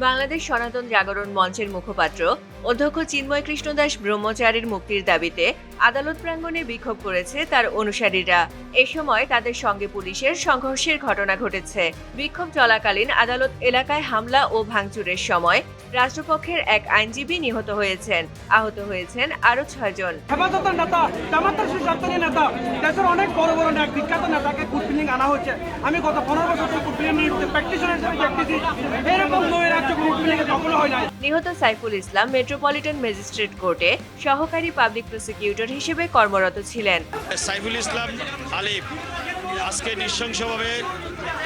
বাংলাদেশ সনাতন জাগরণ মঞ্চের মুখপাত্র অধ্যক্ষ চিন্ময় কৃষ্ণ দাস ব্রহ্মচারীর মুক্তির দাবিতে আদালত প্রাঙ্গণে বিক্ষোভ করেছে তার অনুসারীরা। এ সময় তাদের সঙ্গে পুলিশের সংঘর্ষের ঘটনা ঘটেছে। বিক্ষোভ চলাকালীন আদালত এলাকায় হামলা ও ভাঙচুরের সময় রাষ্ট্রপক্ষের এক আইনজীবী নিহত হয়েছেন। আহত হয়েছেন আরও ছয়জন হেফাজতের নেতা জামাতের সুশাসনী নেতা দেশের অনেক বড় বড় নেতা বিখ্যাত নেতাকে কুটবিলিং আনা হচ্ছে। আমি গত পনেরো বছর ধরে প্র্যাকটিশনার হিসেবে দেখতেছি। এরকম নৈরাজ্য কুটবিলিং কখনো হয় নাই। নিহত সাইফুল ইসলাম মেট্রোপলিটন ম্যাজিস্ট্রেট কোর্টে সহকারী পাবলিক প্রসিকিউটর হিসেবে কর্মরত ছিলেন। সাইফুল ইসলাম আলিফ আজকে নৃশংসভাবে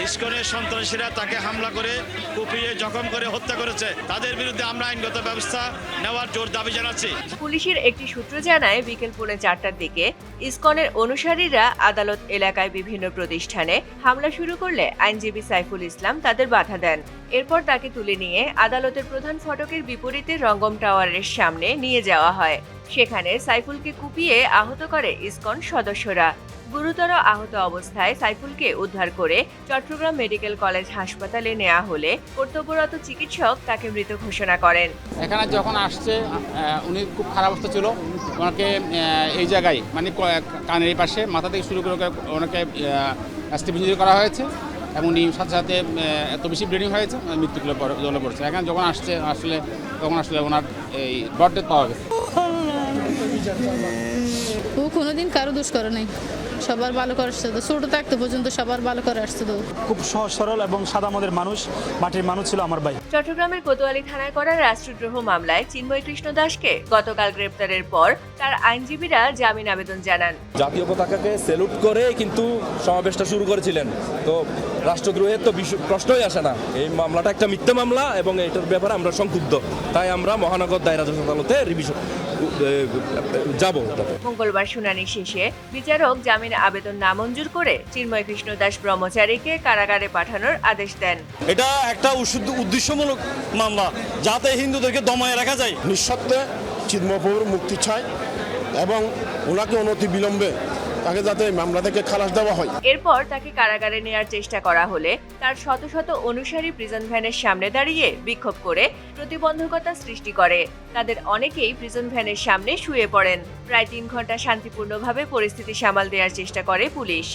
ইস্কনের সন্ত্রাসীরা তাকে হামলা করে কুপিয়ে জখম করে হত্যা করেছে। তাদের বিরুদ্ধে আমরা আইনগত ব্যবস্থা নেওয়ার জোর দাবি জানাচ্ছি। পুলিশের একটি সূত্র জানায় বিকেল পৌনে চারটার দিকে ইসকনের অনুসারীরা আদালত এলাকায় বিভিন্ন প্রতিষ্ঠানে হামলা শুরু করলে আইনজীবী সাইফুল ইসলাম তাদের বাধা দেন। এরপর তাকে তুলে নিয়ে আদালতের প্রধান ফটকের বিপরীতে রঙ্গম টাওয়ারের সামনে নিয়ে যাওয়া হয়। সেখানে সাইফুলকে কুপিয়ে আহত করে ইসকন সদস্যরা। গুরুতর আহত অবস্থায় সাইফুলকে উদ্ধার করে চট্টগ্রাম মেডিকেল কলেজ হাসপাতালে নেওয়া হলে কর্তব্যরত চিকিৎসক তাকে মৃত ঘোষণা করেন। এখানে যখন আসছে উনি খুব খারাপ অবস্থা ছিল। ওনাকে এই জায়গায় মানে কানের পাশে মাথা থেকে শুরু করে ওনাকে স্টিপ করা হয়েছে এবং উনি সাথে সাথে এত বেশি ব্লিডিং হয়েছে আহ, মৃত্যু জলে পড়ে- জলে পড়ছে। এখানে যখন আসছে আসলে তখন আসলে ওনার এই ব্লড ডেথ পাওয়া গেছে। ও কোনোদিন কারও দোষ করে নাই। সবার ভালো করে আসছে তো। ছোটো থাকতে পর্যন্ত সবার ভালো করে আসছে তো। খুব সহজ, সরল এবং সাদা মানুষ, মাটির মানুষ ছিল আমার ভাই। চট্টগ্রামের কোতোয়ালি থানায় করা রাষ্ট্রদ্রোহ মামলায় চিন্ময় কৃষ্ণ দাসকে গতকাল গ্রেপ্তারের পর তার আইনজীবীরা জামিন আবেদন জানান। জাতীয় পতাকাকে সেলুট করে কিন্তু সমাবেশটা শুরু করেছিলেন। তো রাষ্ট্রদ্রোহের তো প্রশ্নই আসে না। এই মামলাটা একটা মিথ্যা মামলা এবং এটার ব্যাপারে আমরা সংক্ষুব্ধ। তাই আমরা মহানগর দায়রা জজ আদালতে রিভিশন যাব মঙ্গলবার শুনানি শেষে বিচারক জামিন আবেদন নামঞ্জুর করে চিন্ময় কৃষ্ণ দাস ব্রহ্মচারীকে কারাগারে পাঠানোর আদেশ দেন। এটা একটা উদ্দেশ্য- উদ্দেশ্যমূলক মামলা যাতে হিন্দুদেরকে দমায় রাখা যায়। নিঃশর্তে চিন্ময়পুর মুক্তি চায় এবং ওনাকে অনতি বিলম্বে তাকে যাতে মামলা থেকে খালাস দেওয়া হয়। এরপর তাকে কারাগারে নেয়ার চেষ্টা করা হলে তার শত শত অনুসারী প্রিজন ভ্যানের সামনে দাঁড়িয়ে বিক্ষোভ করে প্রতিবন্ধকতা সৃষ্টি করে। তাদের অনেকেই প্রিজন ভ্যানের সামনে শুয়ে পড়েন। প্রায় তিন ঘণ্টা শান্তিপূর্ণভাবে পরিস্থিতি সামাল দেওয়ার চেষ্টা করে পুলিশ।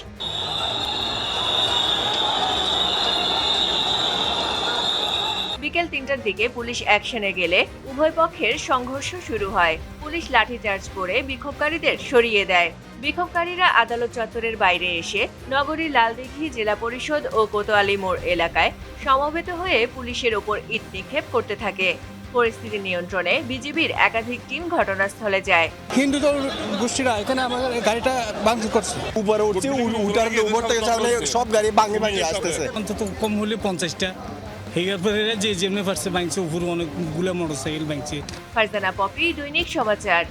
বিকেল তিনটার দিকে পুলিশ অ্যাকশনে গেলে উভয় পক্ষের সংঘর্ষ শুরু হয়। পুলিশ লাঠিচার্জ করে বিক্ষোভকারীদের সরিয়ে দেয়। বিক্ষোভকারীরা আদালত চত্বরের বাইরে এসে নগরীর লালদিঘি জেলা পরিষদ ও কোতোয়ালি মোড় এলাকায় সমবেত হয়ে পুলিশের ওপর ইট নিক্ষেপ করতে থাকে। পরিস্থিতি নিয়ন্ত্রণে বিজিবির একাধিক টিম ঘটনাস্থলে যায়। হিন্দু দল গোষ্ঠীরা এখানে আমাদের গাড়িটা ভাঙচুর করছে। উপরে উঠছি উঠার উপর থেকে সব গাড়ি ভাঙে ভাঙে আসতেছে। অন্তত কম হলে পঞ্চাশটা। হেগার পরে যে যেমনি পারছে ভাঙছে উপরে অনেকগুলো মোটর সাইকেল ভাঙছে। ফারজানা পপি, দৈনিক সমাচার।